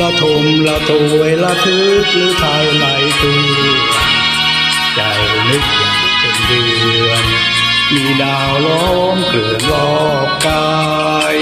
ละทมละถวยละทึกหรือไทยไหลคือใจนึกอย่างเป็นเดือน มีดาวล้อมเกลื่อนรอบกาย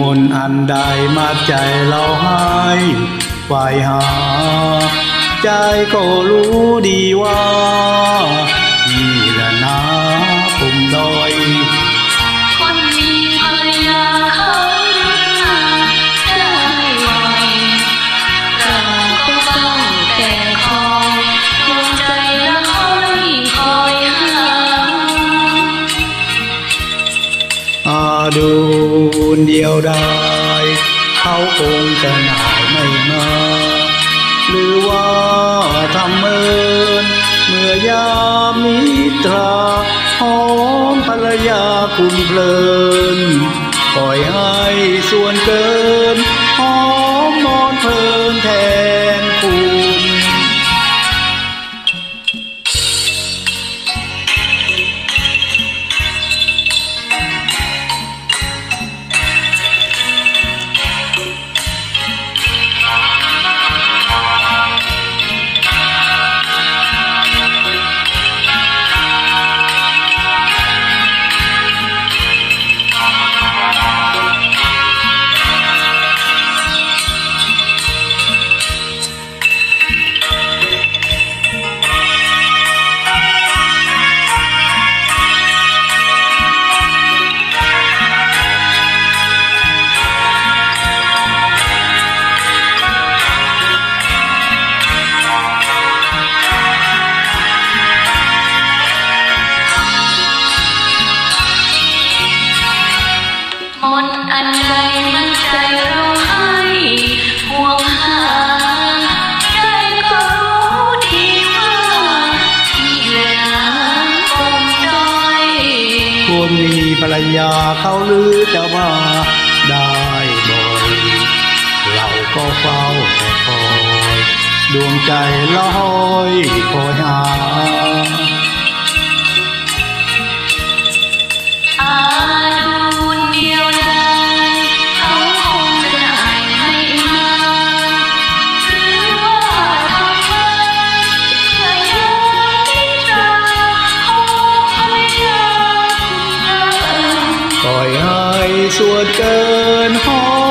มนอันใดมาใจเราให้ฝ่ายหา ใจก็รู้ดีว่า เดียวได้เขาคงจะหนายไม่มา หรือว่าทำเมิน เมื่อยามมิตราหอมภรรยาคุณเพลินปล่อยให้ส่วนเกินหอมมอนเพลินแทน นต์อันใดมันใจเราให้ห่วงหาใจก็รู้ดีว่าที่เวลาคงด้อยควรมีภรรยาเขาหรือจะว่าได้บ่อย เราก็เฝ้าแต่คอย ดวงใจลอยคอยหา ส่วนเกินหอ